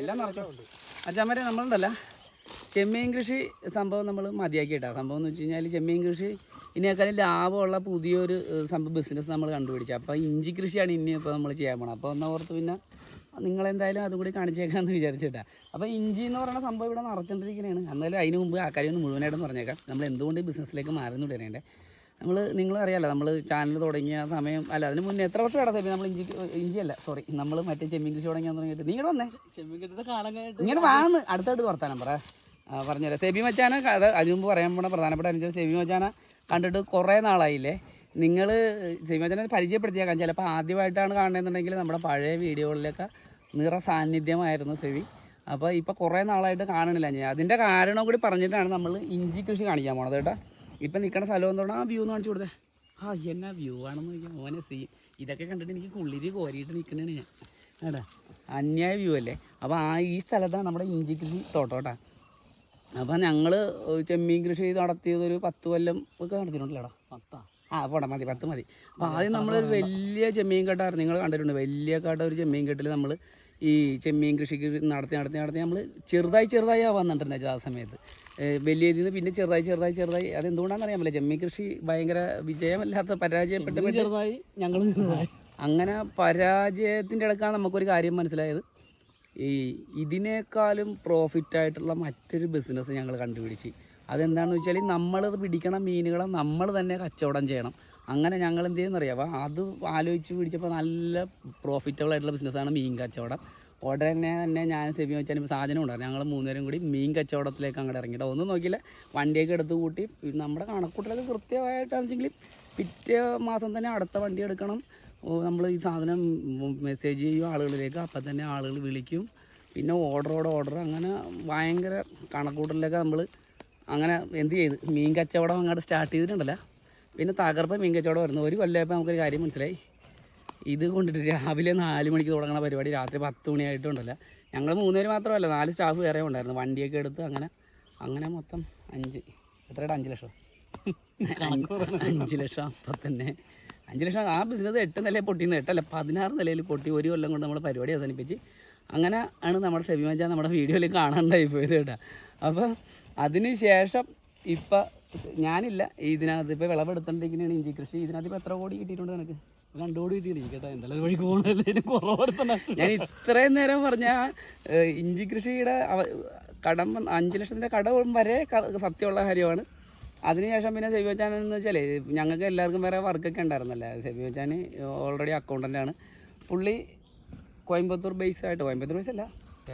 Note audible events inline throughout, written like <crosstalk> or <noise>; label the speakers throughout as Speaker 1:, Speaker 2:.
Speaker 1: എല്ലാം നിറച്ചോ. അച്ഛാമരെ നമ്മളുണ്ടല്ല. ചെമ്മീൻ കൃഷി സംഭവം നമ്മൾ മതിയാക്കിയിട്ടാ. സംഭവം എന്ന് വെച്ച് കഴിഞ്ഞാൽ ചെമ്മീൻ കൃഷി ഇനിയേക്കാളും ലാഭമുള്ള പുതിയൊരു സംഭവം ബിസിനസ് നമ്മൾ കണ്ടുപിടിച്ചത് അപ്പോൾ ഇഞ്ചി കൃഷിയാണ് ഇനി ഇപ്പോൾ നമ്മൾ ചെയ്യാൻ പോണത്. അപ്പോൾ ഒന്ന് ഓർത്ത് പിന്നെ നിങ്ങളെന്തായാലും അതും കൂടി കാണിച്ചേക്കാമെന്ന് വിചാരിച്ചിട്ടാ. അപ്പോൾ ഇഞ്ചി എന്ന് പറയുന്ന സംഭവം ഇവിടെ നിറച്ചുകൊണ്ടിരിക്കുന്നതാണ് എന്നാലും അതിന് മുമ്പ് ആ കാര്യം ഒന്ന് മുഴുവനായിട്ടും പറഞ്ഞേക്കാം. നമ്മൾ എന്തുകൊണ്ട് ബിസിനസ്സിലേക്ക് മാറുന്നു വരേണ്ടേ നമ്മൾ നിങ്ങൾ അറിയാലോ നമ്മൾ ചാനൽ തുടങ്ങിയ സമയം അല്ല അതിന് മുന്നേ എത്ര വർഷം ഇടത്തെ നമ്മൾ ഇഞ്ചി ഇഞ്ചി അല്ല സോറി നമ്മൾ മറ്റേ ചെമ്മീൻ കൃഷി തുടങ്ങിയാൽ തുടങ്ങിയിട്ട്. നിങ്ങൾ വന്നേ.
Speaker 2: ചെമ്മീൻ കിട്ടുന്ന കാലം
Speaker 1: ഇങ്ങനെ വാങ്ങുന്നു അടുത്തായിട്ട് വർത്താനം പറ. പറഞ്ഞുതരാം. സെബി മച്ചാന അത് അതിന് മുമ്പ് പറയാൻ പോണ പ്രധാനപ്പെട്ട അനുഭവം സെബി മച്ചാന കണ്ടിട്ട് കുറേ നാളായില്ലേ? നിങ്ങൾ സെബി മച്ചാനെ പരിചയപ്പെടുത്തിയേക്കാം. ചിലപ്പോൾ ആദ്യമായിട്ടാണ് കാണുന്നതെന്നുണ്ടെങ്കിൽ നമ്മുടെ പഴയ വീഡിയോകളിലൊക്കെ നിറ സാന്നിധ്യമായിരുന്നു സെബി. അപ്പോൾ ഇപ്പോൾ കുറേ നാളായിട്ട് കാണണില്ല ഞാൻ. അതിന്റെ കാരണം കൂടി പറഞ്ഞിട്ടാണ് നമ്മൾ ഇഞ്ചി കൃഷി കാണിക്കാൻ പോണത് കേട്ടോ. ഇപ്പം നിൽക്കണ സ്ഥലം എന്തുകൊണ്ട് ആ വ്യൂ എന്ന് കാണിച്ചു കൊടുത്തേ? ആ എന്നാ വ്യൂ ആണെന്ന് ചോദിക്കാം. മോനെ സീ ഇതൊക്കെ കണ്ടിട്ട് എനിക്ക് കുള്ളിരി കോരിയിട്ട് നിൽക്കണേ ഞാൻ. കേട്ടാ അന്യായ വ്യൂ അല്ലേ? അപ്പോൾ ആ ഈ സ്ഥലത്താണ് നമ്മുടെ ഇഞ്ചി കൃഷി തോട്ടം കേട്ടാ അപ്പോൾ ഞങ്ങൾ ചെമ്മീൻ കൃഷി നടത്തിയതൊരു പത്ത് കൊല്ലം ഒക്കെ നടത്തിയിട്ടുണ്ടല്ലോ
Speaker 2: പത്താ.
Speaker 1: ആ പോടാ മതി പത്ത് മതി. അപ്പോൾ ആദ്യം നമ്മളൊരു വലിയ ചെമ്മീൻ കെട്ടായിരുന്നു നിങ്ങൾ കണ്ടിട്ടുണ്ട്. വലിയ കാട്ട ഒരു ചെമ്മീൻ കെട്ടിൽ നമ്മൾ ഈ ചെമ്മീൻ കൃഷിക്ക് നടത്തി നടത്തി നടത്തി നമ്മൾ ചെറുതായി ചെറുതായി വന്നിട്ടുണ്ടായിരുന്നു ആ സമയത്ത്. വലിയ ഇതിൽ നിന്ന് പിന്നെ ചെറുതായി ചെറുതായി ചെറുതായി. അത് എന്തുകൊണ്ടാണെന്ന് അറിയാൻ പറ്റില്ല. ചെമ്മീൻ കൃഷി ഭയങ്കര വിജയമല്ലാത്ത പരാജയപ്പെട്ട പെട്ട്
Speaker 2: ചെറുതായി ഞങ്ങൾ ചെറുതായി.
Speaker 1: അങ്ങനെ പരാജയത്തിന്റെ ഇടക്കാണ് നമുക്കൊരു കാര്യം മനസ്സിലായത്. ഈ ഇതിനേക്കാളും പ്രോഫിറ്റ് ആയിട്ടുള്ള മറ്റൊരു ബിസിനസ് ഞങ്ങൾ കണ്ടുപിടിച്ച്. അതെന്താണെന്ന് വെച്ചാൽ നമ്മളത് പിടിക്കണ മീനുകളെ നമ്മൾ തന്നെ കച്ചവടം ചെയ്യണം. അങ്ങനെ ഞങ്ങൾ എന്ത് ചെയ്യുന്നറിയാം അപ്പോൾ അത് ആലോചിച്ച് പിടിച്ചപ്പോൾ നല്ല പ്രോഫിറ്റബിൾ ആയിട്ടുള്ള ബിസിനസ്സാണ് മീൻ കച്ചവടം. ഉടനെ തന്നെ ഞാൻ സെബി വെച്ചാൽ സാധനം ഉണ്ടായിരുന്നു. ഞങ്ങൾ മൂന്നുപേരും കൂടി മീൻ കച്ചവടത്തിലേക്ക് അങ്ങോട്ട് ഇറങ്ങിയിട്ട് ഒന്നും നോക്കിയില്ല. വണ്ടിയൊക്കെ എടുത്ത് കൂട്ടി. നമ്മുടെ കണക്കൂട്ടലൊക്കെ കൃത്യമായിട്ടാണെന്നുവെച്ചെങ്കിൽ പിറ്റേ മാസം തന്നെ അടുത്ത വണ്ടി എടുക്കണം. നമ്മൾ ഈ സാധനം മെസ്സേജ് ചെയ്യും ആളുകളിലേക്ക്. അപ്പം തന്നെ ആളുകൾ വിളിക്കും. പിന്നെ ഓർഡറോട് ഓർഡർ അങ്ങനെ ഭയങ്കര കണക്കൂട്ടലിലൊക്കെ നമ്മൾ അങ്ങനെ എന്ത് ചെയ്ത്? മീൻ കച്ചവടം അങ്ങോട്ട് സ്റ്റാർട്ട് ചെയ്തിട്ടുണ്ടല്ലോ. പിന്നെ തകർപ്പ് മീൻ കച്ചവടം വരുന്നു. ഒരു കൊല്ലമായപ്പോൾ നമുക്കൊരു കാര്യം മനസ്സിലായി. ഇത് കൊണ്ടിട്ട് രാവിലെ നാല് മണിക്ക് തുടങ്ങുന്ന പരിപാടി രാത്രി പത്ത് മണിയായിട്ടുണ്ടല്ലോ. ഞങ്ങൾ മൂന്നുപേര് മാത്രമല്ല നാല് സ്റ്റാഫ് വേറെ ഉണ്ടായിരുന്നു. വണ്ടിയൊക്കെ എടുത്ത് അങ്ങനെ അങ്ങനെ മൊത്തം അഞ്ച് എത്രയുടെ? അഞ്ച് ലക്ഷം. അഞ്ച് ലക്ഷം അപ്പം തന്നെ. അഞ്ച് ലക്ഷം ആ ബിസിനസ് എട്ട് നിലയിൽ പൊട്ടിന്ന് എട്ടല്ല പതിനാറ് നിലയിൽ പൊട്ടി ഒരു കൊല്ലം കൊണ്ട് നമ്മൾ പരിപാടി അവസാനിപ്പിച്ച്. അങ്ങനെ ആണ് നമ്മുടെ സെബിമച്ച നമ്മുടെ വീഡിയോയിൽ കാണാണ്ടായി പോയത് കേട്ടോ. അപ്പം അതിന് ശേഷം ഇപ്പം ഞാനില്ല ഇതിനകത്ത് ഇപ്പോൾ വിളവെടുത്തോണ്ടിരിക്കുന്നതാണ് ഇഞ്ചി കൃഷി. ഇതിനകത്ത് ഇപ്പോൾ എത്ര കോടി കിട്ടിയിട്ടുണ്ട് നിനക്ക്?
Speaker 2: കേട്ടോ എന്തായാലും വഴിക്ക് പോകണല്ലേ
Speaker 1: ഞാൻ ഇത്രയും നേരം പറഞ്ഞ ഇഞ്ചി കൃഷിയുടെ കടം അഞ്ചു ലക്ഷത്തിന്റെ ലക്ഷത്തിന്റെ കടം വരെ സത്യമുള്ള കാര്യമാണ്. അതിനുശേഷം പിന്നെ സെബി വെച്ചാൻ എന്ന് വെച്ചാൽ ഞങ്ങൾക്ക് എല്ലാവർക്കും വേറെ വർക്കൊക്കെ ഉണ്ടായിരുന്നല്ലേ? സെബി വെച്ചാൻ ഓൾറെഡി അക്കൗണ്ടന്റ് ആണ്. പുള്ളി കോയമ്പത്തൂർ ബേസ് ആയിട്ട് കോയമ്പത്തൂർ ബേസ് അല്ല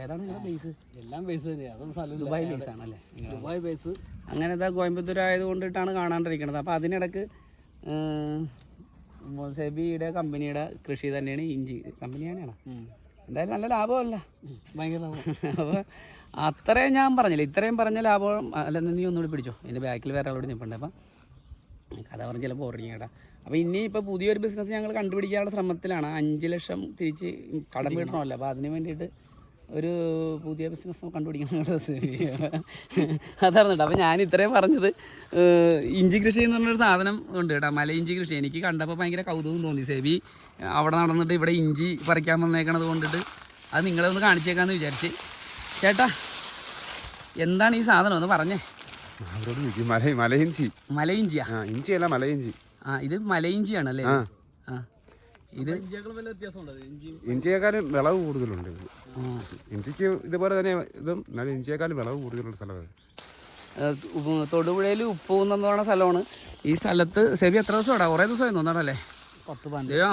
Speaker 1: ഏതാണ് നിങ്ങളുടെ ബേസ്
Speaker 2: എല്ലാം ബേസ് തന്നെയാണ്
Speaker 1: ദുബായ് ബേസ് ആണല്ലേ?
Speaker 2: ദുബായ് ബേസ്
Speaker 1: അങ്ങനെ ഇതാ കോയമ്പത്തൂർ ആയതുകൊണ്ടിട്ടാണ് കാണാണ്ടിരിക്കുന്നത്. അപ്പോൾ അതിനിടക്ക് സെബിയുടെ കമ്പനിയുടെ കൃഷി തന്നെയാണ് ഇഞ്ചി. കമ്പനിയാണ് എന്തായാലും നല്ല ലാഭമല്ല.
Speaker 2: ഭയങ്കര ലാഭം.
Speaker 1: അപ്പോൾ അത്രയും ഞാൻ പറഞ്ഞില്ല. ഇത്രയും പറഞ്ഞ ലാഭം അല്ലെന്ന് നീ ഒന്നുകൂടി പിടിച്ചോ. എന്റെ ബാക്കിൽ വേറെ ആളോട് നിൽപ്പുണ്ട് അപ്പം കഥ പറഞ്ഞ് ചിലപ്പോൾ ഓർഡിങ് കേട്ടാ അപ്പോൾ ഇനി ഇപ്പോൾ പുതിയൊരു ബിസിനസ് ഞങ്ങൾ കണ്ടുപിടിക്കാനുള്ള ശ്രമത്തിലാണ്. അഞ്ച് ലക്ഷം തിരിച്ച് കടം വീട്ടണമല്ലോ അപ്പോൾ അതിന് വേണ്ടിയിട്ട് ഒരു പുതിയ ബിസിനസ് കണ്ടുപിടിക്കണം അതാണ് കേട്ടോ. അപ്പോൾ ഞാൻ ഇത്രയും പറഞ്ഞത് ഇഞ്ചി കൃഷി എന്ന് പറഞ്ഞൊരു സാധനം ഉണ്ട് കേട്ടോ. മല ഇഞ്ചി കൃഷി. എനിക്ക് കണ്ടപ്പോൾ ഭയങ്കര കൗതുകം തോന്നി സേബി. അവിടെ നടന്നിട്ട് ഇവിടെ ഇഞ്ചി പറിക്കാൻ വന്നേക്കണത് കൊണ്ടിട്ട് അത് നിങ്ങളെ ഒന്ന് കാണിച്ചേക്കാന്ന് വിചാരിച്ച്. ചേട്ടാ എന്താണ് ഈ സാധനം? ഒന്ന് പറഞ്ഞേ.
Speaker 3: അവരോട് മലയിഞ്ചി.
Speaker 1: മല ഇഞ്ചിയാ
Speaker 3: ഇഞ്ചിയല്ല മലയിഞ്ചി.
Speaker 1: ആ ഇത് മല ഇഞ്ചിയാണല്ലേ
Speaker 3: ആ.
Speaker 1: ഇത്
Speaker 3: ഇഞ്ചിയേക്കാളും വിളവ് കൂടുതലുണ്ട്. ഇഞ്ചിക്ക് ഇതുപോലെ തന്നെ ഇതും എന്നാലും ഇഞ്ചിയേക്കാളും വിളവ് കൂടുതലുള്ള സ്ഥലമാണ്
Speaker 1: തൊടുപുഴയിൽ ഉപ്പൂന്നെന്ന് പറയുന്ന സ്ഥലമാണ്. ഈ സ്ഥലത്ത് സെബി എത്ര ദിവസം ഇടാ കുറേ ദിവസമായി തോന്നാണല്ലേ
Speaker 2: പത്ത്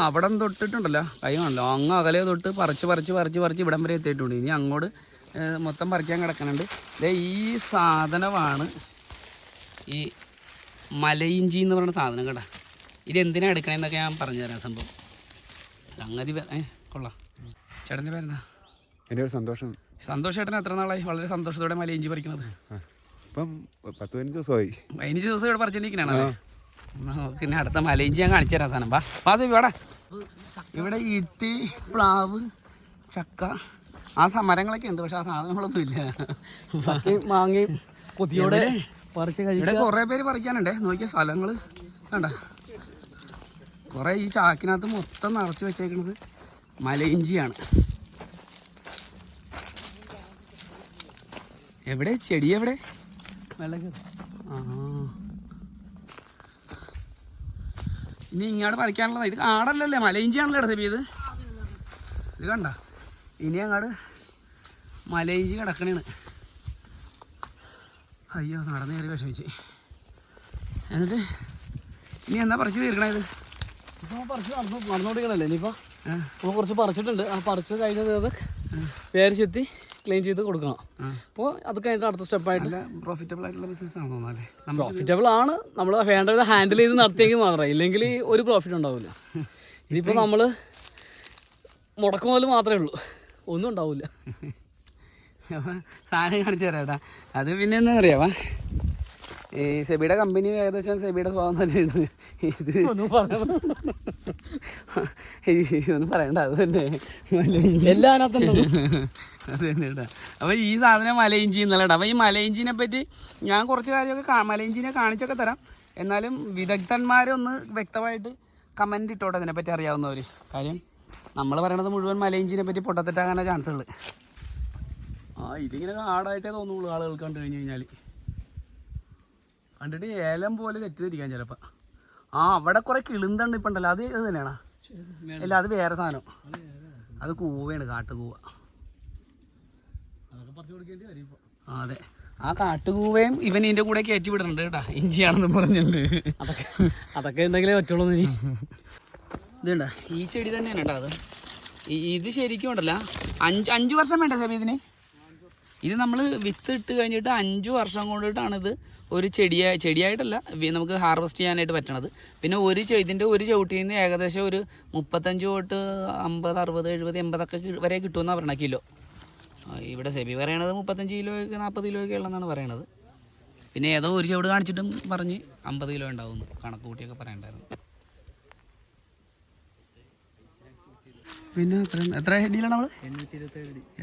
Speaker 1: അവിടെ തൊട്ടിട്ടുണ്ടല്ലോ കൈ കാണല്ലോ അങ്ങ് അകലെ തൊട്ട് പറിച്ച് പറിച്ച് പറിച്ച് പറിച്ച് ഇവിടം വരെ എത്തിയിട്ടുണ്ട്. ഇനി അങ്ങോട്ട് മൊത്തം പറിക്കാൻ കിടക്കുന്നുണ്ട്. ദേ ഈ സാധനമാണ് ഈ മലയിഞ്ചി എന്ന് പറയുന്ന സാധനം കേട്ടാ. ഇത് എന്തിനാണ് എടുക്കണമെന്നൊക്കെ ഞാൻ പറഞ്ഞുതരാം സംഭവം. സംഗതി ഏ കൊള്ളാം. ചേട്ടന്റെ പേരെന്താ?
Speaker 3: എന്റെ ഒരു സന്തോഷം.
Speaker 1: സന്തോഷ് ചേട്ടൻ എത്ര നാളായി? വളരെ സന്തോഷത്തോടെ മലയിഞ്ചി പറിക്കുന്നത്.
Speaker 3: ആ ഇപ്പം പത്ത് പതിനഞ്ച് ദിവസമായി.
Speaker 1: പതിനഞ്ച് ദിവസം ഇവിടെ പറിച്ചിരിക്കണേ പിന്നെ അടുത്ത മലയിഞ്ചി ഞാൻ കാണിച്ചു തരാം സാധനം. വാ വാ ദേവി ഇവിടെ ഇട്ടി പ്ലാവ് ചക്ക ആ സമരങ്ങളൊക്കെ ഉണ്ട് പക്ഷെ ആ സാധനങ്ങളൊന്നും ഇല്ല.
Speaker 2: മാങ്ങയും കൊതിയോടെ പറിച്ച്
Speaker 1: ഇവിടെ കുറേ പേര് പറിക്കാനുണ്ടേ. നോക്കിയ സ്ഥലങ്ങൾ കണ്ട? കുറേ ഈ ചാക്കിനകത്ത് മൊത്തം നിറച്ച് വെച്ചേക്കുന്നത് മലയിഞ്ചിയാണ്. എവിടെ? ചെടി എവിടെ? ആ. ഇനി ഇങ്ങോട്ട് പറിക്കാനുള്ളതാ. ഇത് കാടല്ലല്ലേ മലയിഞ്ചിയാണല്ലോ ഇടത്തെ ഇത്. ഇത് കണ്ട? ഇനി അങ്ങോട്ട് മലയിഞ്ചി കിടക്കണേണ്. അയ്യോ നടന്നു കയറി വിഷമിച്ച്. എന്നിട്ട് ഇനി എന്നാ പറിച്ചു തീർക്കണേ ഇത്?
Speaker 2: പറിച്ച് നടന്നു നടന്നുകൊണ്ടിരിക്കണല്ലേ നമ്മൾ കുറച്ച് പറിച്ചിട്ടുണ്ട്. ആ പറിച്ച് കഴിഞ്ഞത് അത് വേര് ചെത്തി ക്ലീൻ ചെയ്ത് കൊടുക്കണം. അപ്പോൾ അത് കഴിഞ്ഞിട്ട് അടുത്ത സ്റ്റെപ്പായിട്ട്
Speaker 1: പ്രോഫിറ്റബിൾ ആയിട്ടുള്ള ബിസിനസ് ആണോ തോന്നാല്ലേ നമുക്ക്
Speaker 2: പ്രോഫിറ്റബിൾ ആണ്. നമ്മൾ വേണ്ടത് ഹാൻഡിൽ ചെയ്ത് നടത്തിയെങ്കിൽ മാത്രമേ. ഇല്ലെങ്കിൽ ഒരു പ്രോഫിറ്റ് ഉണ്ടാവില്ല. ഇതിപ്പോൾ നമ്മൾ മുടക്കം പോലും മാത്രമേ ഉള്ളൂ. ഒന്നും ഉണ്ടാവില്ല. <laughs>
Speaker 1: സാധനം കാണിച്ചു തരാം ഏട്ടാ അത് പിന്നെ എന്താ അറിയാവാ? ഈ സെബിയുടെ കമ്പനി ഏകദേശം സെബിയുടെ സ്വഭാവം തന്നെയാണ്. ഇത്
Speaker 2: ഒന്നും
Speaker 1: പറയണ്ട അത് തന്നെ.
Speaker 2: എല്ലാ
Speaker 1: അത് തന്നെ അപ്പൊ ഈ സാധനം മലയിഞ്ചി എന്നല്ല അപ്പൊ ഈ മലയിഞ്ചിനെ പറ്റി ഞാൻ കുറച്ച് കാര്യമൊക്കെ മലയിഞ്ചിനെ കാണിച്ചൊക്കെ തരാം. എന്നാലും വിദഗ്ധന്മാരൊന്ന് വ്യക്തമായിട്ട് കമന്റ് ഇട്ടോട്ടെ പറ്റി അറിയാവുന്നവർ കാര്യം നമ്മൾ പറയണത് മുഴുവൻ മലയിഞ്ചിനെ പറ്റി പൊട്ടത്തെറ്റാകാനാ ചാൻസ് ഉള്ളത് ആ ഇതിങ്ങനെ ഹാർഡായിട്ടേ തോന്നുള്ളൂ ആളുകൾ കണ്ടു കഴിഞ്ഞ് കഴിഞ്ഞാൽ കണ്ടിട്ട് ഏലം പോലെ തെറ്റിദ്ധരിക്കാൻ ചിലപ്പോ. ആ അവിടെ കുറേ കിളുന്തണ്ട് ഇപ്പം ഉണ്ടല്ലോ അത് ഇത് തന്നെയാണ്? അല്ല അത് വേറെ സാധനം. അത് കൂവയാണ് കാട്ടുകൂവ. ആ അതെ. ആ കാട്ടുകൂവയും ഇവൻ ഇതിന്റെ കൂടെ കയറ്റി വിടുന്നുണ്ട് കേട്ടാ. ഇഞ്ചിയാണെന്ന് പറഞ്ഞിട്ടുണ്ട്.
Speaker 2: അതൊക്കെ അതൊക്കെ എന്തെങ്കിലും പറ്റുള്ളൂ നീ
Speaker 1: ഇതുണ്ട ഈ ചെടി തന്നെയാണ് കേട്ടോ അത്. ഇത് ശരിക്കും ഉണ്ടല്ല. അഞ്ച് അഞ്ച് വർഷം വേണ്ട സമയത്തിന് ഇത് നമ്മൾ വിത്ത് ഇട്ട് കഴിഞ്ഞിട്ട് അഞ്ച് വർഷം കൊണ്ടിട്ടാണ് ഇത് ഒരു ചെടിയാ ചെടിയായിട്ടല്ല നമുക്ക് ഹാർവെസ്റ്റ് ചെയ്യാനായിട്ട് പറ്റണത്. പിന്നെ ഒരു ഇതിന്റെ ഒരു ചവിട്ടിയിൽ നിന്ന് ഏകദേശം ഒരു മുപ്പത്തഞ്ച് തൊട്ട് അമ്പത് അറുപത് എഴുപത് എൺപതൊക്കെ വരെ കിട്ടുമെന്നാണ് പറയണത് കിലോ. ഇവിടെ സെബി പറയണത് മുപ്പത്തഞ്ച് കിലോയ്ക്ക് നാൽപ്പത് കിലോയ്ക്ക് ഉള്ളതെന്നാണ് പറയണത്. പിന്നെ ഏതോ ഒരു ചവിട് കാണിച്ചിട്ടും പറഞ്ഞ് അമ്പത് കിലോ ഉണ്ടാവുന്നു കണക്ക് കൂട്ടിയൊക്കെ പറയണ്ടായിരുന്നു. പിന്നെ എത്ര എത്ര അടിയിലാണ് നമ്മൾ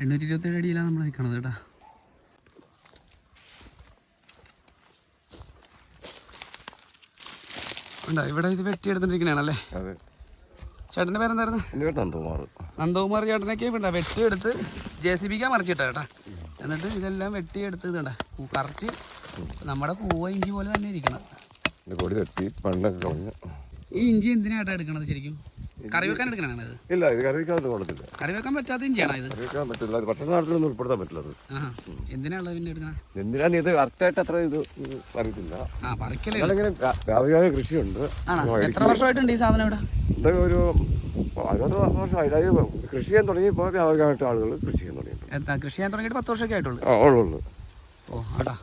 Speaker 2: എണ്ണൂറ്റി ഇരുപത്തേഴ്
Speaker 1: അടിയിലാണ് നമ്മൾ നിൽക്കണത് കേട്ടോ. ഉണ്ടോ? ഇവിടെ ഇത് വെട്ടിയെടുത്തിട്ടിരിക്കണേണല്ലേ
Speaker 3: അതെ.
Speaker 1: ചേട്ടന്റെ പേരെന്തായിരുന്നു?
Speaker 3: എന്റെ പേര് നന്ദകുമാർ.
Speaker 1: നന്ദകുമാർ ചേട്ടനൊക്കെ ഇവിടെ വെട്ടിയെടുത്ത് ജെ സി ബിക്കാ മറിച്ചിട്ടാ കേട്ടാ. എന്നിട്ട് ഇതെല്ലാം വെട്ടിയെടുത്ത് ഇതണ്ട കറക്റ്റ് നമ്മുടെ പൂവ ഇഞ്ചി പോലെ തന്നെ ഇരിക്കണം.
Speaker 3: എന്റെ കൊടി തട്ടി പണ്ടൊക്കെ കളഞ്ഞു.
Speaker 1: ഈ ഇഞ്ചി എന്തിനാട്ടാ എടുക്കണത് ശരിക്കും? കറി വെക്കാൻ
Speaker 3: ഇല്ല ഇത് കറി വെക്കാൻ കൊള്ളത്തില്ല.
Speaker 1: കറി വെക്കാൻ പറ്റാത്ത ഇഞ്ചിയാണോ ഇത്?
Speaker 3: കറി വെക്കാൻ പറ്റില്ല. അത് പട്ടണ നാട്ടിലൊന്നും ഉൾപ്പെടുത്താൻ പറ്റില്ല
Speaker 1: എന്തിനാണുള്ളത് പിന്നെ എടുക്കണത്
Speaker 3: എന്തിനാണ് ഇത് കറക്റ്റായിട്ട് അത്ര ഇത് അറിയത്തില്ല ഞങ്ങളിങ്ങനെ വ്യാപകമായ കൃഷിയുണ്ട്.
Speaker 1: എത്ര വർഷമായിട്ടുണ്ട് ഈ സാധനം ഇവിടെ?
Speaker 3: ഇതൊക്കെ ഒരു അറുപത് വർഷമായി. അതായത് കൃഷി ചെയ്യാൻ തുടങ്ങിയപ്പോൾ വ്യാപകമായിട്ട് ആളുകൾ കൃഷി ചെയ്യാൻ
Speaker 1: തുടങ്ങി കൃഷി ചെയ്യാൻ തുടങ്ങിയിട്ട് പത്ത് വർഷമൊക്കെ ആയിട്ടുള്ളൂ?
Speaker 3: ആ ഉള്ളു.
Speaker 1: ഓ ആടാ.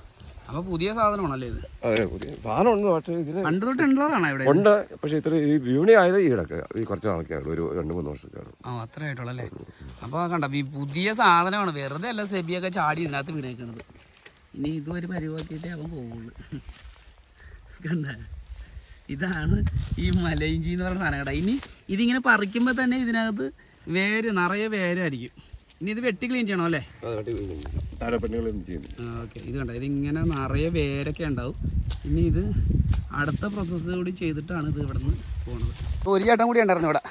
Speaker 1: അപ്പോൾ പുതിയ സാധനമാണല്ലേ ഇത്?
Speaker 3: അതെ പുതിയ സാധനം ഉണ്ട് പക്ഷേ ഇതിന്
Speaker 1: പണ്ട് തൊട്ട് ഉള്ളതാണോ ഇവിടെ?
Speaker 3: ഉണ്ട് പക്ഷേ ഇത്ര ഈ ബ്യൂണി ആയത് ഈ ഇടയ്ക്ക് ഈ കുറച്ച് ഒരു രണ്ട് മൂന്ന് വർഷമൊക്കെയാണ്
Speaker 1: ആ അത്ര ആയിട്ടുള്ളൂ അല്ലേ? കണ്ട ഈ പുതിയ സാധനമാണ് വെറുതെ അല്ല സെബിയൊക്കെ ചാടി ഇതിനകത്ത് വീണേക്കണത്. ഇനി ഇതുവരെ ഒരു പരിവാക്കിയിട്ടേ അവൻ പോവുള്ളൂ. കണ്ട ഇതാണ് ഈ മലയിഞ്ചി എന്ന് പറയുന്ന സാധനം കേട്ടോ ഇനി ഇതിങ്ങനെ പറിക്കുമ്പോൾ തന്നെ ഇതിനകത്ത് വേര് നിറയെ വേരായിരിക്കും. ഇനി ഇത് വെട്ടി ക്ലീൻ ചെയ്യണം അല്ലേ? ഓക്കെ. ഇത് കണ്ട? ഇതിങ്ങനെ നിറയെ വേരൊക്കെ ഉണ്ടാവും. ഇനി ഇത് അടുത്ത പ്രോസസ്സ് കൂടി ചെയ്തിട്ടാണ് ഇത് ഇവിടെ നിന്ന് പോകുന്നത് ഒരു ചേട്ടൻ കൂടി ഉണ്ടായിരുന്നു ഇവിടെ.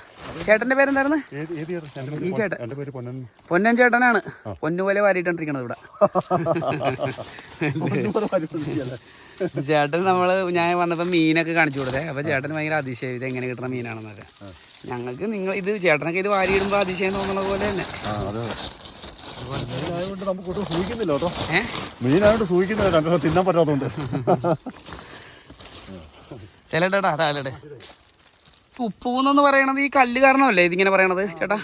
Speaker 1: ചേട്ടന്റെ പേരെന്തായിരുന്നു? ഈ ചേട്ടൻ.
Speaker 3: എന്റെ പേര് പൊന്നൻ.
Speaker 1: പൊന്നൻ ചേട്ടനാണ്. പൊന്നുപോലെ വാരിയിട്ടിരിക്കണത് ഇവിടെ. <laughs> ചേട്ടൻ നമ്മൾ ഞാൻ വന്നപ്പോ മീനൊക്കെ കാണിച്ചു കൊടുത്തേ. അപ്പൊ ചേട്ടൻ ഭയങ്കര അതിശയം ഇത് എങ്ങനെ കിട്ടുന്ന മീനാണെന്നൊക്കെ. ഞങ്ങൾക്ക് നിങ്ങൾ ഇത് ചേട്ടനൊക്കെ ഇത് വാരി ഇടുമ്പോ അതിശയം തോന്നുന്ന പോലെ തന്നെ.
Speaker 3: മീനായതുകൊണ്ട് നമുക്ക് ഒട്ടും കേട്ടോ. തിന്നാൻ പറ്റാത്തതുകൊണ്ട്.
Speaker 1: ചിലട്ടാ. അതാളടെ ഉപ്പൂന്നെന്ന് പറയണത് ഈ കല്ല് കാരണമല്ലേ ഇതിങ്ങനെ പറയണത് ചേട്ടാ?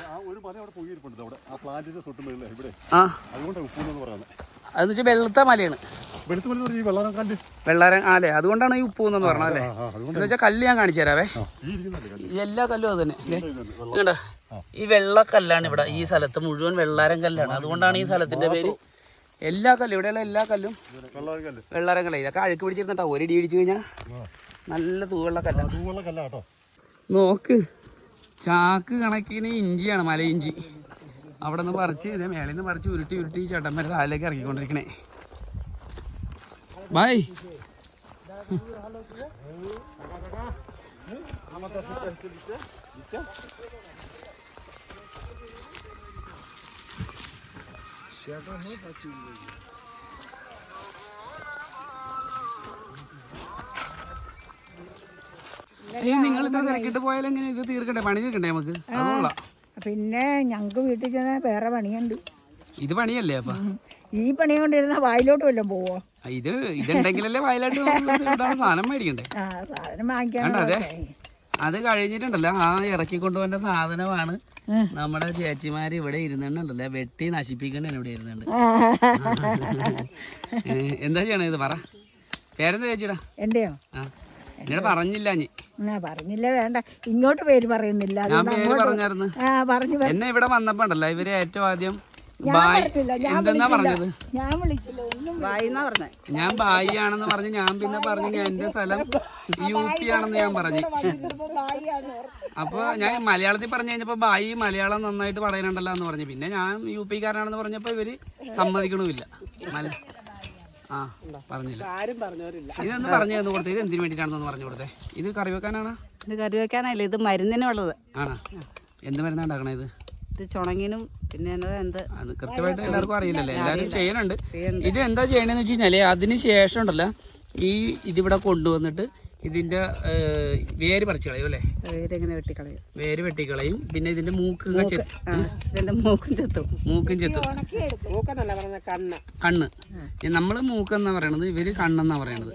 Speaker 3: ആ
Speaker 1: അതെന്ന് വെച്ചാൽ വെളുത്ത മലയാണ്. വെള്ളാരം അല്ലേ അതുകൊണ്ടാണ് ഈ ഉപ്പൂന്നെന്ന് പറഞ്ഞത് അല്ലേ? എന്ന് വെച്ചാൽ കല്ല് ഞാൻ കാണിച്ചു തരാവേ. എല്ലാ കല്ലും അത് തന്നെ. ഈ വെള്ളക്കല്ലാണ് ഇവിടെ. ഈ സ്ഥലത്ത് മുഴുവൻ വെള്ളാരം കല്ലാണ്. അതുകൊണ്ടാണ് ഈ സ്ഥലത്തിന്റെ പേര് എല്ലാ കല്ലും. ഇവിടെയുള്ള എല്ലാ കല്ലും
Speaker 3: വെള്ളം കല്ല്.
Speaker 1: വെള്ളാരം കല്ല. ഇതൊക്കെ അഴുക്ക് പിടിച്ചിരുന്നിട്ടാ. ഒരു ഇടി ഇടിച്ചു കഴിഞ്ഞാൽ നല്ല തൂവുള്ള
Speaker 3: കല്ല
Speaker 1: നോക്ക്. ചാക്ക് കണക്കിന് ഇഞ്ചിയാണ് മല ഇഞ്ചി അവിടെ നിന്ന് പറിച്ച് ഇതേ മേളിൽ നിന്ന് പറിച്ച് ഉരുട്ടി ഉരുട്ടി ഈ ചേട്ടൻ വരെ താഴേക്ക് ഇറക്കിക്കൊണ്ടിരിക്കണേ. ভাই। നിങ്ങൾ ഇത്ര തിരക്കിട്ട് പോയാലും എങ്ങനെ ഇത് തീർക്കണ്ടേ? പണി തീർക്കണ്ടേ നമുക്ക്?
Speaker 4: പിന്നെ ഞങ്ങൾക്ക് വീട്ടിൽ ചെന്നാൽ വേറെ പണിയുണ്ട്.
Speaker 1: ഇത് പണിയല്ലേ അപ്പൊ?
Speaker 4: ഈ പണി കൊണ്ടിരുന്ന വായിലോട്ട് വല്ലതും പോവോ?
Speaker 1: ഇത് ഇതുണ്ടെങ്കിലല്ലേ വയലായിട്ട് സാധനം മേടിക്കണ്ടേ?
Speaker 4: സാധനം വാങ്ങിക്കാൻ
Speaker 1: അതെ? അത് കഴിഞ്ഞിട്ടുണ്ടല്ലോ. ആ ഇറക്കി കൊണ്ടുവന്ന സാധനമാണ്. നമ്മുടെ ചേച്ചിമാര് ഇവിടെ ഇരുന്നുണ്ടല്ലോ. വെട്ടി നശിപ്പിക്കണ ഇവിടെ ഇരുന്നുണ്ട്. എന്താ ചെയ്യണേ ഇത് പറ. പേരെന്താ ചേച്ചിടാ?
Speaker 4: എന്റെയോ?
Speaker 1: എന്നോട് പറഞ്ഞില്ല നീ
Speaker 4: പറഞ്ഞില്ല വേണ്ട. ഇങ്ങോട്ട് പേര് പറയുന്നില്ല.
Speaker 1: ഞാൻ പേര് പറഞ്ഞായിരുന്നു. എന്നെ ഇവിടെ വന്നപ്പോണ്ടല്ലോ ഇവർ ഏറ്റവും ആദ്യം ബായ്. എന്തെന്നാ. പറഞ്ഞത്?
Speaker 4: ഞാൻ വിളിച്ചില്ല ഒന്നും
Speaker 5: വായിന്നാ പറഞ്ഞേ.
Speaker 1: ഞാൻ ബായി ആണെന്ന് പറഞ്ഞ് ഞാൻ പിന്നെ പറഞ്ഞു ഞാൻ എന്റെ സ്ഥലം യു പി ആണെന്ന് ഞാൻ പറഞ്ഞു. അപ്പൊ ഞാൻ മലയാളത്തിൽ പറഞ്ഞു കഴിഞ്ഞപ്പോ ബായി മലയാളം നന്നായിട്ട് പറയുന്നുണ്ടല്ലോ എന്ന് പറഞ്ഞു. പിന്നെ ഞാൻ യു പി കാരനാണെന്ന് പറഞ്ഞപ്പോ ഇവർ സമ്മതിക്കണമില്ല. മല ആ പറഞ്ഞില്ല.
Speaker 5: ആരും പറഞ്ഞവരില്ല.
Speaker 1: ഇതൊന്ന് പറഞ്ഞു തന്നു കൊടുത്തത് ഇത് എന്തിനു വേണ്ടിട്ടാണെന്ന് പറഞ്ഞു കൊടുത്തേ. ഇത് കറി വെക്കാനാണോ?
Speaker 5: ഇത് കറി വെക്കാനല്ല ഇത് മരുന്നിനുള്ളത്.
Speaker 1: ആണോ? എന്ത് മരുന്നാണ് ഉണ്ടാക്കണേ ഇത്?
Speaker 5: ഇത് ചുണങ്ങിനും പിന്നെ എന്ത്
Speaker 1: കൃത്യമായിട്ട് എല്ലാവർക്കും അറിയില്ലല്ലേ? എല്ലാവരും ചെയ്യുന്നുണ്ട്. ഇത് എന്താ ചെയ്യണമെന്ന് വെച്ച് കഴിഞ്ഞാൽ അതിന് ശേഷം ഉണ്ടല്ലോ ഈ ഇതിവിടെ കൊണ്ടുവന്നിട്ട് ഇതിന്റെ വേര് പറിച്ചു കളയും അല്ലേ?
Speaker 5: വേരിങ്ങനെ വെട്ടിക്കളയും.
Speaker 1: വേര് വെട്ടിക്കളയും. പിന്നെ ഇതിന്റെ മൂക്ക്
Speaker 5: ഇതിന്റെ മൂക്കും ചെത്തും.
Speaker 1: മൂക്കും ചെത്തും.
Speaker 5: കണ്ണ്.
Speaker 1: നമ്മൾ മൂക്കെന്നാ പറയണത് ഇവർ കണ്ണെന്നാ പറയണത്.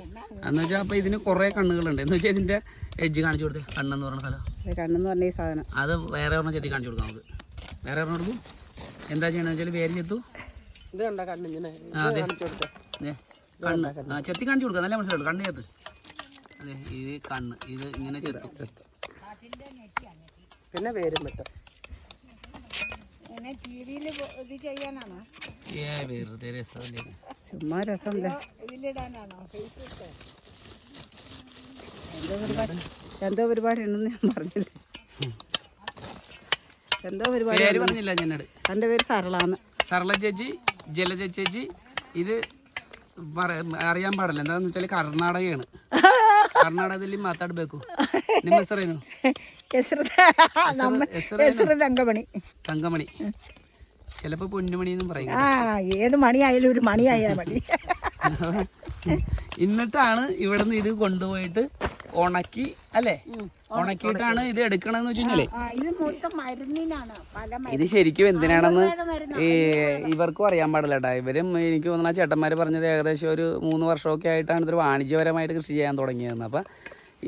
Speaker 1: എന്ന് വെച്ചാൽ അപ്പൊ ഇതിന് കുറെ കണ്ണുകളുണ്ട്. എന്ന് വെച്ചാൽ ഇതിന്റെ എഡ്ജ് കാണിച്ചു കൊടുത്തേ കണ്ണെന്ന് പറഞ്ഞ സ്ഥലം.
Speaker 5: കണ്ണെന്ന് പറഞ്ഞ സാധനം.
Speaker 1: അത് വേറെ ഒരെണ്ണം ചെത്തി കാണിച്ചു കൊടുക്കാം നമുക്ക്. വേറെ പറഞ്ഞു കൊടുക്കും എന്താ ചെയ്യണമെന്ന് വെച്ചാൽ വേര് ചെത്തു. ആ, അതെ. കണ്ണ്. ആ ചെത്തി കാണിച്ചു കൊടുക്കുക നല്ല മനസ്സിലാവും കണ്ണ് ചെത്ത് അതെ ഇത് കണ്ണ്. ഇത് ഇങ്ങനെ ചെത്തും.
Speaker 5: പിന്നെ വേരും ചുമ്മാ രസമല്ലേ എന്തോ ഒരുപാട് എന്തോ പരിപാടി ഉണ്ടെന്ന് ഞാൻ പറഞ്ഞില്ലേ. എന്തോ പരിപാടി
Speaker 1: പേര് പറഞ്ഞില്ല ഞാനോട്
Speaker 5: എൻ്റെ പേര് സരളാന്ന്
Speaker 1: സർല ചേച്ചി ജലജ ചേച്ചി ഇത് പറ- അറിയാൻ പാടില്ല എന്താന്ന് വെച്ചാൽ കർണാടകയാണ് ಕರ್ನಾಟಕದಲ್ಲಿ ಮಾತಾಡಬೇಕು ನಿಮ್ಮ ಹೆಸರೇನು
Speaker 4: ಹೆಸರು ನಮ್ಮ
Speaker 1: ಹೆಸರು
Speaker 4: ಹೆಸರು തങ്കമണി
Speaker 1: തങ്കമണി ചിലപ്പോ പൊന്നുമണി എന്നും പറയും
Speaker 4: ആ ഏത് മണിയായാലും ഒരു മണിയായാൽ മതി <laughs>
Speaker 1: എന്നിട്ടാണ് ഇവിടുന്ന് ഇത് കൊണ്ടുപോയിട്ട് ഉണക്കി അല്ലേ? ഉണക്കിയിട്ടാണ് ഇത് എടുക്കണമെന്ന് വെച്ച് കഴിഞ്ഞാലേ.
Speaker 4: ഇത്
Speaker 1: ശരിക്കും എന്തിനാണെന്ന് ഈ ഇവർക്കും അറിയാൻ പാടില്ല കേട്ടോ ഇവരും എനിക്ക് തോന്നുന്ന ചേട്ടന്മാർ പറഞ്ഞത് ഏകദേശം ഒരു മൂന്ന് വർഷമൊക്കെ ആയിട്ടാണ് ഇതൊരു വാണിജ്യപരമായിട്ട് കൃഷി ചെയ്യാൻ തുടങ്ങിയതെന്ന്. അപ്പം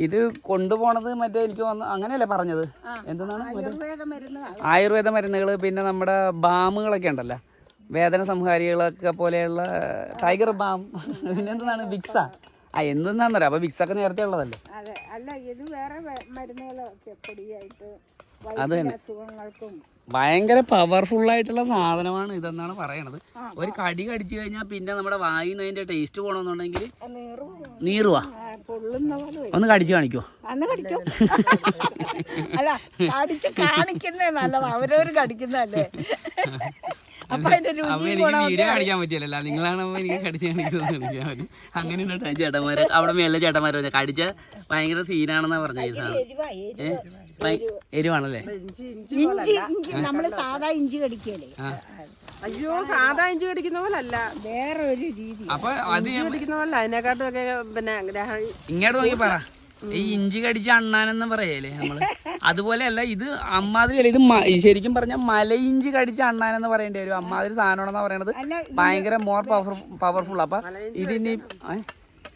Speaker 1: ഇത് കൊണ്ടുപോണത് മറ്റേ എനിക്ക് വന്ന് അങ്ങനെയല്ലേ പറഞ്ഞത്? എന്താണ്
Speaker 4: ആയുർവേദ മരുന്ന്.
Speaker 1: ആയുർവേദ മരുന്നുകൾ പിന്നെ നമ്മുടെ ബാമുകളൊക്കെ ഉണ്ടല്ലോ. വേദന സംഹാരികളൊക്കെ പോലെയുള്ള ടൈഗർ ബാം. പിന്നെ എന്താണ് വിക്സ. ആ എന്തെന്നാന്നറിയാം? അപ്പൊ വിക്സ് ഒക്കെ നേരത്തെ ഉള്ളതല്ലേ?
Speaker 4: അതെ. അല്ല ഇത് വേറെ മരുന്നുകളൊക്കെ പൊടിയായിട്ട്
Speaker 1: അത് തന്നെ.
Speaker 4: അസുഖങ്ങൾക്കും.
Speaker 1: ഭയങ്കര പവർഫുൾ ആയിട്ടുള്ള സാധനമാണ് ഇതെന്നാണ് പറയണത്. ഒരു കടി കടിച്ചു കഴിഞ്ഞാൽ പിന്നെ നമ്മുടെ വായിൽ നിന്ന് അതിന്റെ ടേസ്റ്റ് പോണെന്നുണ്ടെങ്കിൽ
Speaker 4: നീറും
Speaker 1: നീറുവാ. ഒന്ന് കടിച്ചു കാണിക്കോ
Speaker 4: അല്ല കടിച്ച് കാണിക്കുന്നേ നല്ലതാ. അവരവര് കടിക്കുന്നതല്ലേ? <laughs> അപ്പൊ അതിന്റെ രുചി
Speaker 1: വീഡിയോ കാണിക്കാൻ നിങ്ങളാണ് എനിക്ക് കടിച്ച് കാണിക്കുന്നത് ചേട്ടന്മാര് അവിടെ മേലെ ചേട്ടന്മാര് കടിച്ച ഭയങ്കര സീനാണെന്നാ പറഞ്ഞ ഈ സാധനം. എരിവാണല്ലേ?
Speaker 5: ഇഞ്ചി ഇഞ്ചി
Speaker 4: നമ്മൾ സാധാ ഇഞ്ചി കടിക്കല്ലേ
Speaker 5: അയ്യോ സാധാ ഇഞ്ചി കടിക്കുന്ന അല്ല
Speaker 4: വേറെ ഒരു രീതി
Speaker 1: അപ്പൊ അത്
Speaker 5: കടിക്കുന്ന പോലെ അതിനെക്കാട്ടും ഒക്കെ പിന്നെ ഗ്രഹ
Speaker 1: ഇങ്ങോട്ട് നോക്കി പറ. ഈ ഇഞ്ചി കടിച്ച അണ്ണാനെന്ന് പറയല്ലേ നമ്മൾ? അതുപോലെയല്ല ഇത് അമ്മാതിരി അല്ല ഇത് ശരിക്കും പറഞ്ഞാൽ മലയിഞ്ചി കടിച്ച അണ്ണാനെന്ന് പറയേണ്ടി വരും. അമ്മാതിരി സാധനമാണെന്ന് പറയണത്. ഭയങ്കര മോർ പവർ പവർഫുൾ അപ്പൊ ഇതിനി?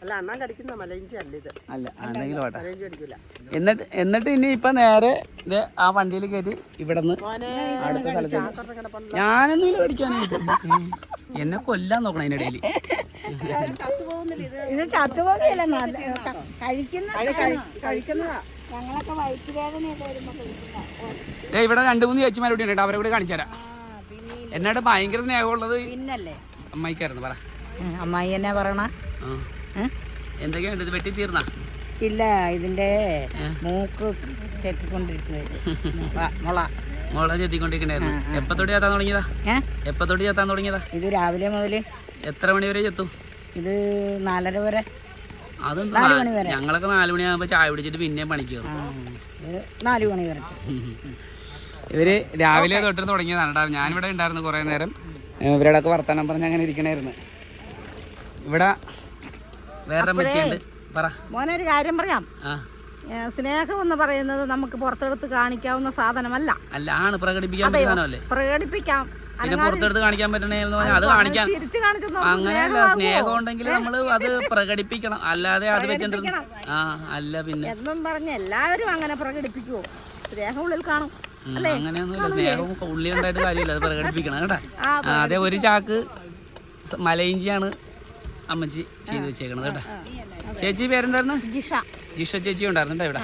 Speaker 5: അല്ല അണ്ണാൻ കടിക്കുന്ന മല അല്ല ഇത്.
Speaker 1: അല്ല എന്തെങ്കിലും
Speaker 5: കടിക്കില്ല
Speaker 1: എന്നിട്ട് എന്നിട്ട് ഇനി ഇപ്പൊ നേരെ ഇത് ആ വണ്ടിയിൽ കയറ്റി ഇവിടെ നിന്ന് അടുത്ത സ്ഥലത്ത്
Speaker 5: ഞാനൊന്നും
Speaker 1: ഇല്ല കടിക്കാനായിട്ട്. എന്നെ കൊല്ലാൻ നോക്കണം അതിനിടയിൽ. ഇടയിൽ
Speaker 4: ഇത് ചത്തുപോകയല്ല നല്ല കഴിക്കുന്ന
Speaker 5: കഴിക്കുന്നതാ
Speaker 4: ഞങ്ങളൊക്കെ വയറ്റുവേദനയൊക്കെ വരുമ്പോ കഴിക്കുന്ന
Speaker 1: ഇവിടെ രണ്ട് മൂന്ന് ചേച്ചിമാരോട് ഉണ്ട് അവരെ കൂടെ കാണിച്ചു തരാം. എന്നോട് ഭയങ്കര സ്നേഹമുള്ളത്
Speaker 4: പിന്നല്ലേ?
Speaker 1: അമ്മായിക്കായിരുന്നു. പറ.
Speaker 4: അമ്മായി എന്നാ പറയണ?
Speaker 1: എന്തൊക്കെയാ എന്തൊക്കെയുണ്ട്? ഇത് വെട്ടി തീർന്നാ
Speaker 4: ഇല്ല ഇതിന്റെ മൂക്ക് ചെത്തിക്കൊണ്ടിരിക്കുന്നത് മുള
Speaker 1: മുള. ചെത്തിക്കൊണ്ടിരിക്കണായിരുന്നു എപ്പത്തൊട്ട് ചേത്താൻ തുടങ്ങിയതാ? എപ്പത്തൊട്ട് ചേത്താൻ തുടങ്ങിയതാ?
Speaker 4: ഇത് രാവിലെ മുതൽ
Speaker 1: എത്ര മണി വരെ ചെത്തും
Speaker 4: ഇത് നാലര വരെ.
Speaker 1: അതെന്താ ഞങ്ങളൊക്കെ നാല് മണിയാകുമ്പോ ചായ പിടിച്ചിട്ട് പിന്നെ പണിക്ക് കയറും.
Speaker 4: നാല് മണി വരെ.
Speaker 1: ഇവർ രാവിലെ തൊട്ട് തുടങ്ങിയതാണ് കേട്ടോ. ഞാനിവിടെ ഉണ്ടായിരുന്നു കുറേ നേരം. ഇവരോടൊക്കെ വർത്താനം പറഞ്ഞ് അങ്ങനെ ഇരിക്കണായിരുന്നു. ഇവിടെ വേറെ മെച്ചുണ്ട് പറ.
Speaker 5: മോനെ ഒരു കാര്യം പറയാം.
Speaker 4: സ്നേഹം എന്ന് പറയുന്നത് നമുക്ക് പുറത്തെടുത്ത് കാണിക്കാവുന്ന സാധനമല്ല.
Speaker 1: അല്ല ആണ്. പ്രകടിപ്പിക്കാൻ
Speaker 4: പ്രകടിപ്പിക്കാം.
Speaker 1: പിന്നെ പുറത്തെടുത്ത് കാണിക്കാൻ പറ്റണേന്ന് പറഞ്ഞാൽ അത് കാണിക്കാൻ അങ്ങനെയല്ല സ്നേഹം ഉണ്ടെങ്കിൽ നമ്മൾ അത് പ്രകടിപ്പിക്കണം. അല്ലാതെ അത് വെച്ചിട്ട് ആ അല്ല പിന്നെ.
Speaker 4: എന്നും പറഞ്ഞ എല്ലാവരും അങ്ങനെ പ്രകടിപ്പിക്കുവോ? സ്നേഹം ഉള്ളിൽ കാണും
Speaker 1: അങ്ങനെയൊന്നുമില്ല. സ്നേഹവും ഉള്ളി ഉണ്ടായിട്ട് കാര്യമില്ല അത് പ്രകടിപ്പിക്കണം കേട്ടാ. അതെ ഒരു ചാക്ക് മലയിഞ്ചിയാണ് അമ്മച്ചി ചെയ്ത് വെച്ചേക്കണത് കേട്ടാ. ചേച്ചി പേരെന്തായിരുന്നു?
Speaker 4: ജിഷ.
Speaker 1: ജിഷ ചേച്ചി ഉണ്ടായിരുന്നുണ്ടോ ഇവിടെ.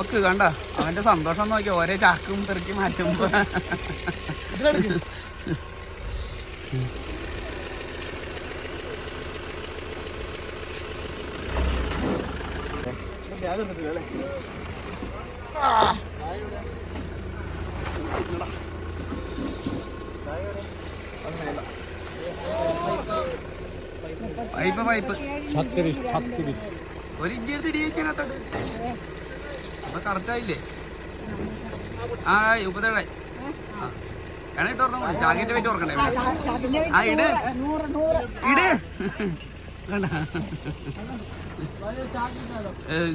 Speaker 4: ആ.
Speaker 1: ഒക്കെ കണ്ട? അവന്റെ സന്തോഷം നോക്കി ഓരോ ചാക്കും പെറുക്കി മാറ്റുമ്പോ. Pipe pipe. ഒരു ഇഞ്ചി എടുത്ത് ഇടി ചേച്ചിനകത്തോട്ട് അപ്പൊ കറക്റ്റ് ആയില്ലേ? ആ മുപ്പത്തേഴായി ആ. എണ ഇട്ട് ഓർമ്മ കൂടി. ചാക്കിന്റെ വെയിറ്റ് ഓർക്കണ്ടേ ആ ഇട്. ഇട്.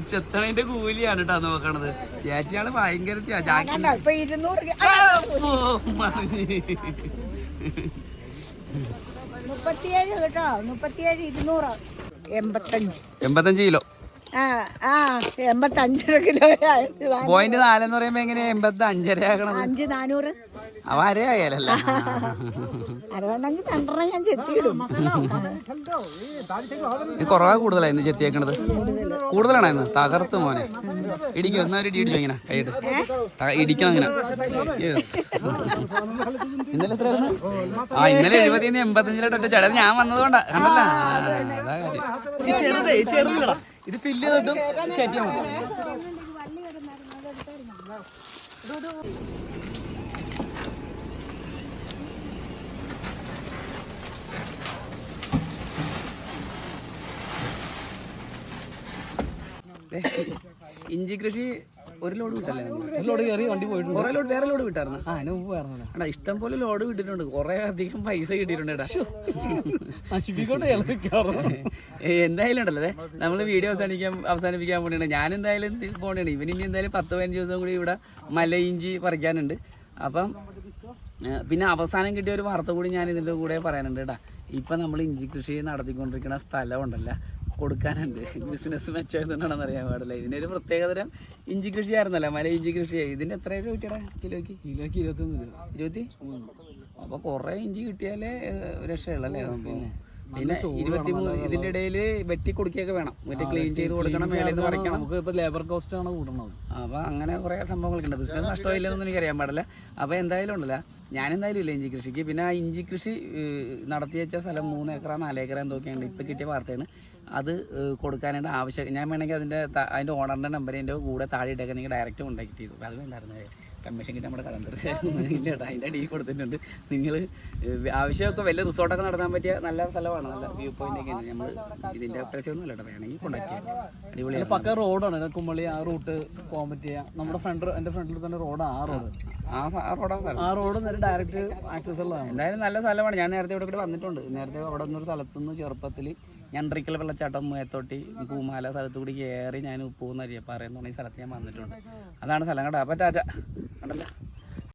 Speaker 1: ചെത്തണേന്റെ കൂലിയാണ് കേട്ടോ നോക്കണത്. ചേച്ചിയാണ് ഭയങ്കര.
Speaker 4: മുപ്പത്തിയേഴ് കേട്ടോ. മുപ്പത്തിയേഴ് ഇരുന്നൂറ്. എൺപത്തഞ്ച്.
Speaker 1: എൺപത്തഞ്ച് കിലോ.
Speaker 4: എൺപത്തഞ്ചര കിലോ
Speaker 1: പോയിന്റ് നാലെന്ന് പറയുമ്പോ എങ്ങനെയാ എൺപത്തി അഞ്ചര ആകണം?
Speaker 4: അഞ്ച് നാനൂറ്.
Speaker 1: അവ
Speaker 4: രണ്ടെണ്ണം ഞാൻ ചെത്തിയിടും.
Speaker 1: ഇത് കുറവാ കൂടുതലാ ഇന്ന് ചെത്തിയേക്കണത്? കൂടുതലാണോ ഇന്ന്? തകർത്ത് മോനെ. ഇടിക്കും എന്നാ ഒരു ഇടി ഇടിച്ചോ ഇങ്ങനെ കൈയിട്ട്? ഇടിക്കണം ഇങ്ങനെ. ഇന്നലെ എത്രയായിരുന്നു? ആ ഇന്നലെ എഴുപതിന്ന് എൺപത്തഞ്ചിലോട്ട് ഒറ്റ ചടങ്ങ് ഞാൻ വന്നതുകൊണ്ടാ. കണ്ടല്ലേ?
Speaker 2: ചെറുതേ ചെറുതില്ലടാ ഇത് ഫില്ല് ചെയ്തിട്ടും കയറ്റിയാൽ മതി.
Speaker 1: ഇഞ്ചി കൃഷി ഒരു ലോഡ് വിട്ടല്ലേ
Speaker 2: ഒരു ലോഡ് കയറി വണ്ടി പോയിട്ടുണ്ട്?
Speaker 1: കുറെ ലോഡ് വേറെ ലോഡ് വിട്ടായിരുന്നു?
Speaker 2: ആ അതിന് മുമ്പ്
Speaker 1: എടാ ഇഷ്ടം പോലെ ലോഡ് വിട്ടിട്ടുണ്ട്. കുറെ അധികം പൈസ കിട്ടിയിട്ടുണ്ട് എടാ.
Speaker 2: നശിപ്പിക്കോട്ടെ
Speaker 1: എന്തായാലും ഉണ്ടല്ലേ നമ്മൾ വീഡിയോ അവസാനിക്കാൻ അവസാനിപ്പിക്കാൻ പോണിയാണ് ഞാൻ എന്തായാലും പോകണേ ഇവൻ ഇനി എന്തായാലും പത്ത് പതിനഞ്ച് ദിവസം കൂടി ഇവിടെ മല ഇഞ്ചി പറിക്കാനുണ്ട്. അപ്പം പിന്നെ അവസാനം കിട്ടിയ ഒരു വാർത്ത കൂടി ഞാൻ ഇതിന്റെ കൂടെ പറയാനുണ്ട് കേട്ടാ ഇപ്പം നമ്മൾ ഇഞ്ചി കൃഷി നടത്തിക്കൊണ്ടിരിക്കുന്ന സ്ഥലം ഉണ്ടല്ല. കൊടുക്കാനുണ്ട്. ബിസിനസ് മെച്ചമായതുകൊണ്ടാണെന്ന് അറിയാൻ പാടില്ല. ഇതിനൊരു പ്രത്യേകതരം ഇഞ്ചി കൃഷി ആയിരുന്നല്ലോ മല ഇഞ്ചി കൃഷി. ഇതിന് എത്ര രൂപ കിട്ടിയടാ കിലോയ്ക്ക്?
Speaker 2: കിലോക്ക് ഇരുപത്തൊന്ന് രൂപ.
Speaker 1: ഇരുപത്തി? അപ്പൊ കുറേ ഇഞ്ചി കിട്ടിയാലേ രക്ഷയുള്ളല്ലേ? പിന്നെ ഇരുപത്തി മൂന്ന് ഇതിന്റെ ഇടയിൽ വെട്ടി കൊടുക്കുകയൊക്കെ വേണം. മറ്റേ ക്ലീൻ ചെയ്ത് കൊടുക്കണം മേലെ നിന്ന് പറിക്കണം.
Speaker 2: നമുക്ക് ഇപ്പൊ ലേബർ കോസ്റ്റ് ആണ് കൂടുന്നത്.
Speaker 1: അപ്പൊ അങ്ങനെ കുറെ സംഭവങ്ങളൊക്കെ ഉണ്ട്. ബിസിനസ് നഷ്ടമില്ലെന്നൊന്നും എനിക്ക് അറിയാൻ പാടില്ല. അപ്പൊ എന്തായാലും ഉണ്ടല്ല. ഞാൻ എന്തായാലും ഇല്ല ഇഞ്ചി കൃഷിക്ക്. പിന്നെ ആ ഇഞ്ചി കൃഷി നടത്തി വെച്ച സ്ഥലം മൂന്ന് ഏക്കറ നാല് ഏക്കറ എന്തൊക്കെയുണ്ട് ഇപ്പൊ കിട്ടിയ വാർത്തയാണ്. അത് കൊടുക്കാനായിട്ട് ആവശ്യം. ഞാൻ വേണമെങ്കിൽ അതിന്റെ അതിന്റെ ഓണറിന്റെ ഓണറിന്റെ നമ്പർ എന്റെ കൂടെ താഴെ ഇട്ടേക്ക് നിങ്ങൾ ഡയറക്റ്റ് കോൺടാക്ട് ചെയ്തു. അത് വേണ്ടായിരുന്നു. കമ്മീഷൻ കിട്ടി നമ്മുടെ കടം ഇല്ല കേട്ടോ അതിന്റെ അടിയിൽ കൊടുത്തിട്ടുണ്ട്. നിങ്ങൾ ആവശ്യമൊക്കെ വലിയ റിസോർട്ടൊക്കെ നടത്താൻ പറ്റിയ നല്ല സ്ഥലമാണ്. നല്ല വ്യൂ പോയിന്റ് ഒക്കെ ഉണ്ട്. നമ്മൾ ഇതിന്റെ പ്രശ്നമൊന്നും അല്ല കേട്ടോ. വേണമെങ്കിൽ കോൺടാക്ട് ചെയ്യാം. അടിപൊളിയാണ്
Speaker 2: പക്ക റോഡാണ്. കുമ്പളി ആ റൂട്ട് പോകാൻ പറ്റിയ. നമ്മുടെ ഫ്രണ്ട് എന്റെ ഫ്രണ്ടിൽ തന്നെ റോഡ് ആ റോഡ്.
Speaker 1: ആ റോഡാണ് ആ റോഡാ സ്ഥലം.
Speaker 2: ആ റോഡ് നേരെ ഡയറക്റ്റ് ആക്സസ് ഉള്ളതാണ്.
Speaker 1: എന്തായാലും നല്ല സ്ഥലമാണ്. ഞാൻ നേരത്തെ ഇവിടെ കൂടി വന്നിട്ടുണ്ട്. നേരത്തെ അവിടെ നിന്നൊരു സ്ഥലത്തുനിന്ന് ചെറുപ്പത്തിൽ ഞണ്ട്രിക്കൽ വെള്ളച്ചാട്ടം മേത്തോട്ടി പൂമാല സ്ഥലത്ത് കൂടി കയറി ഞാൻ ഉപ്പൂന്ന് അരിയപ്പാറ എന്ന് പറഞ്ഞ ഈ സ്ഥലത്ത് ഞാൻ വന്നിട്ടുണ്ട്. അതാണ് സ്ഥലം കേട്ടോ. അപ്പം ടാറ്റ. കണ്ടല്ലോ?